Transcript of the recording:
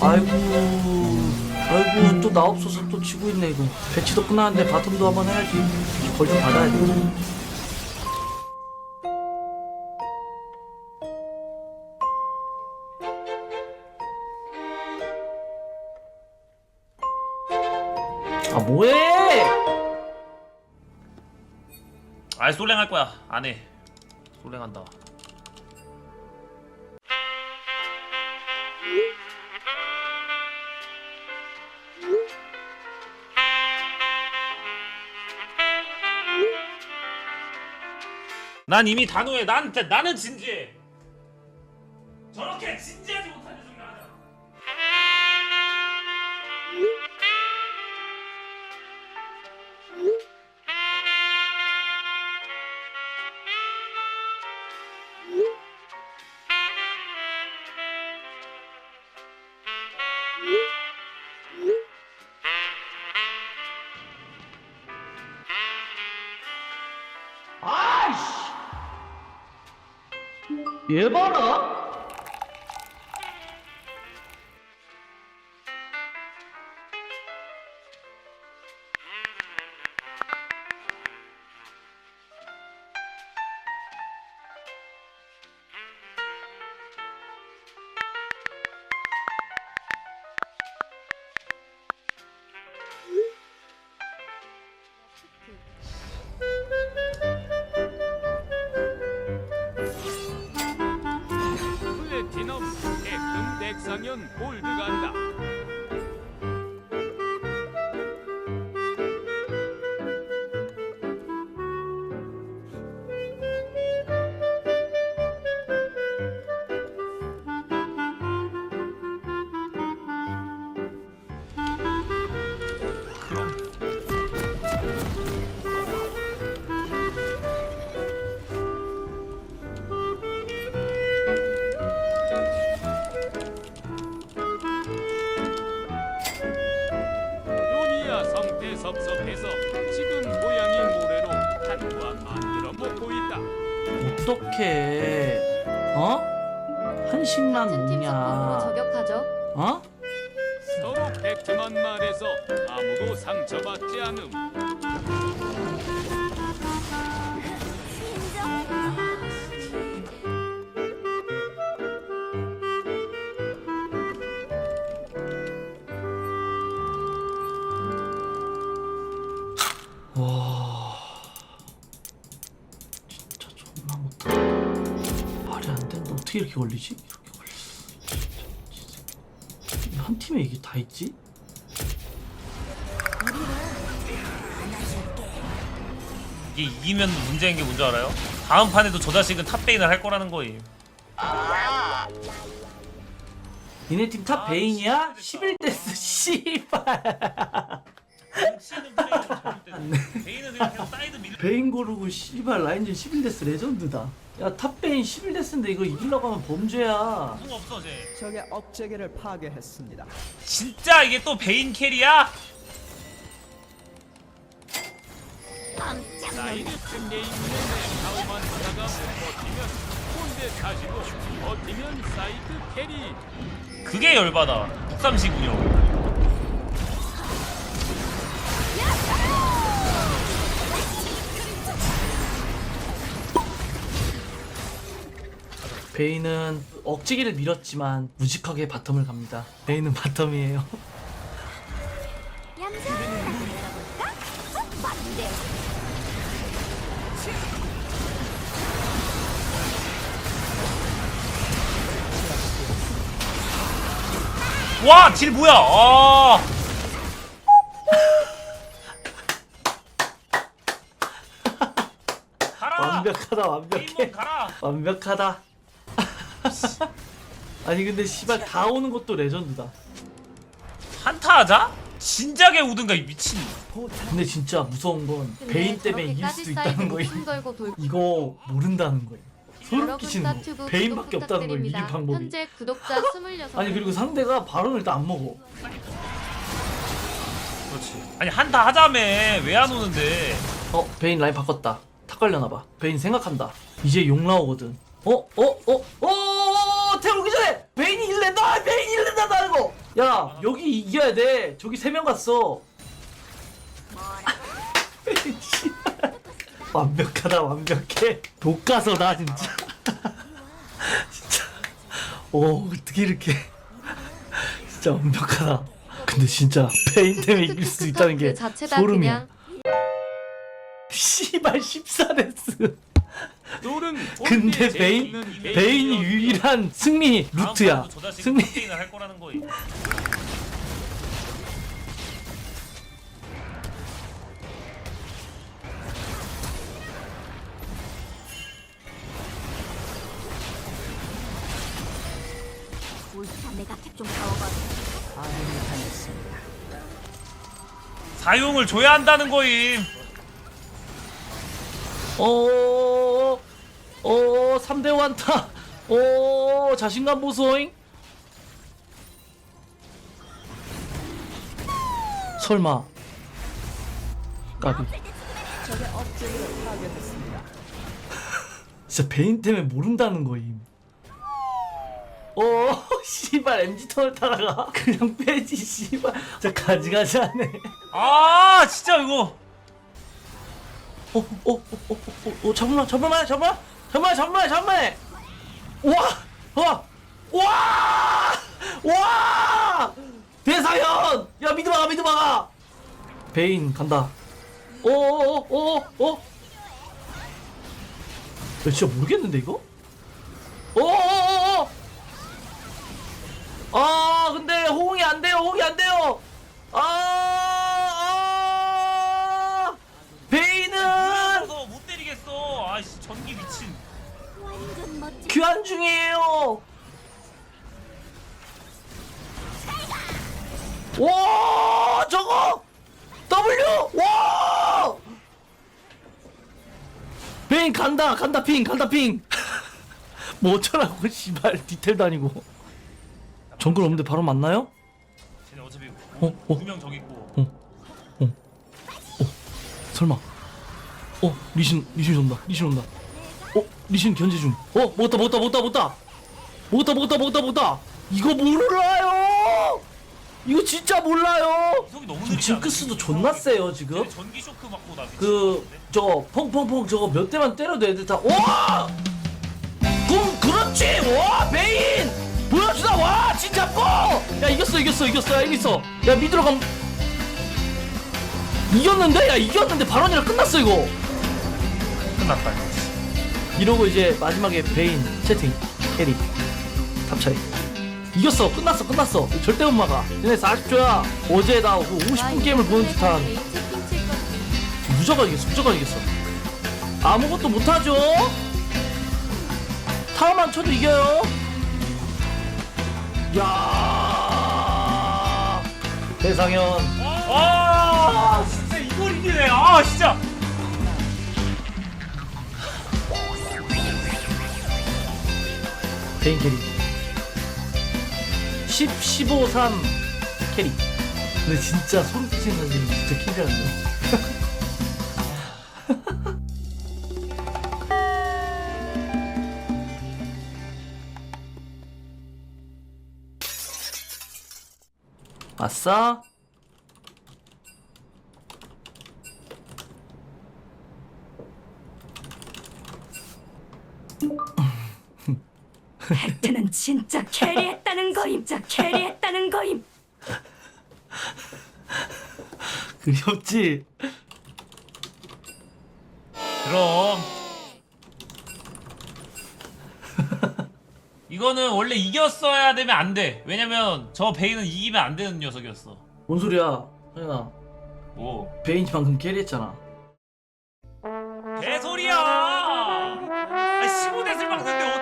아이고 아이고 또 나 없어서 또 지고 있네 이거. 배치도 끝나는데 바텀도 한번 해야지. 벌 좀 받아야 돼. 아 뭐해? 아이 솔랭 할 거야. 안해. 솔랭 한다 난 이미 단호해. 난 나는 진지해. 저렇게 진지하지 못 얘 봐라 골드 간다. 요니아 어떻게 어? 한식만 먹냐 저격하죠. 어? 서로 팩트만 말해서 아무도 상처받지 않음. 어떻게 이렇게 걸리지? 이렇게 진짜. 한 팀에 이게 다 있지? 이게 이기면 문제인 게 뭔지 알아요? 다음 판에도 저 자식은 탑베인을 할 거라는 거임 니네 팀 탑 베인이야? 11데스 씨발 베인은 그냥 계속 사이드 밀 베인 고르고 씨발 라인전 11데스 레전드다 야 탑 베인 11데스인데 이거 이기려고 하면 범죄야 수 없어 쟤 적의 업체계를 파괴했습니다. 진짜 이게 또 베인 캐리야? 하다가 버티면 꼰대 버티면 사이드 캐리. 그게 열받아 국삼시군요 베인은 억지기를 밀었지만 무직하게 바텀을 갑니다 베인은 바텀이에요 와! 딜 뭐야? 아! 가라! 완벽하다 완벽해 가라! 완벽하다. 아니 근데 씨발 다 오는 것도 레전드다. 한타 하자? 진작에 오든가 이 미친 근데 진짜 무서운 건 베인 때문에 이길 수도 있다는 걸고 돌. 이거 모른다는 거임. 소름 끼치는 거. 베인밖에 없다는 거임. 이길. 방법이. 현재 구독자 26. 아니 그리고 상대가 바론을 일단 안 먹어. 그렇지 아니 한타 하자며 왜 안 오는데 어 베인 라인 바꿨다. 탁 걸려나 봐. 베인 생각한다. 이제 용 나오거든. 어? 어? 어? 어? 태우기 전에 베인이 일낸다! 베인이 일낸다! 나 이거! 야 여기 이겨야 돼 저기 세 명 갔어. 완벽하다 완벽해 독가서다 진짜 진짜 오 어떻게 이렇게 진짜 완벽하다 근데 진짜 베인 때문에 이길 수 있다는 게 그 자체다 소름이야 그냥 씨발 14레스 롤은 근데 베인 베인이 유일한 승리 루트야 승리 할 거라는. 내가 캡좀 당했습니다. 사용을 줘야 한다는 거임. 어, 어, 3대 완타. 어, 자신감 보소잉. 설마. 까비. 적의 업체계를 파괴했습니다. 진짜 베인 때문에 모른다는 거임. 어, 씨발 MG 턴을 타다가 그냥 빼지 씨발. 진짜 가지가지 하네. 아 진짜 이거. 어, 어, 어, 어, 어, 어, 잠깐만, 잠깐만, 잠깐만, 잠깐만, 잠깐만, 잠깐만. 와, 와, 와, 와. 대사현, 야 미드 막아, 미드 막아. 베인 간다. 어, 어, 어, 어, 어. 야, 진짜 모르겠는데 이거? 교환 중이에요. 와 저거! W! 와! 베인 간다 간다 핑 간다 핑 뭐 어쩌라고 씨발. 디테일도 아니고. 정글 없는데 바로 만나요? 쟤네 어차피 어, 어. 두명 저기 있고. 설마. 어 리신 리신 온다 리신 온다. 어 리신 견제 중. 어, 먹었다, 먹었다, 먹었다, 먹었다. 먹었다, 먹었다, 먹었다, 먹었다. 이거 몰라요. 이거 진짜 몰라요. 징크스도 존나 세요 지금. 전기 쇼크 맞고 나 그저 펑펑펑 저거 몇 대만 때려도 애들 다 와! 그, 그렇지! 와! 메인! 보여주다! 와! 진짜 꼬! 야 이겼어 이겼어 이겼어 야 이겼어 야 미드로 감 이겼는데? 야 이겼는데 발언이랑 끝났어 이거 끝났다 이거. 러고 이제 마지막에 베인 채팅 캐리 탑 차이. 이겼어. 끝났어 끝났어. 절대 못 막아. 얘네 40초야. 어제 나 50분 게임을 보는 듯한. 무조건 이겼어 무조건 이겼어. 아무것도 못하죠? 타워만 쳐도 이겨요? 야. 배상현 와 진짜 이걸 이기네. 아 진짜. 베인 캐리 10, 15, 3 캐리 근데 진짜 소름 끼치는 건데 진짜 캐리하는데 아싸 진짜 캐리했다는 거임. 진짜 캐리했다는 거임. 그리 없지 그럼. 이거는 원래 이겼어야 되면 안 돼. 왜냐면 저 베인은 이기면 안 되는 녀석이었어. 뭔 소리야 현아 뭐 베인이 방금 캐리했잖아 개소리야. 아 15대를 막는데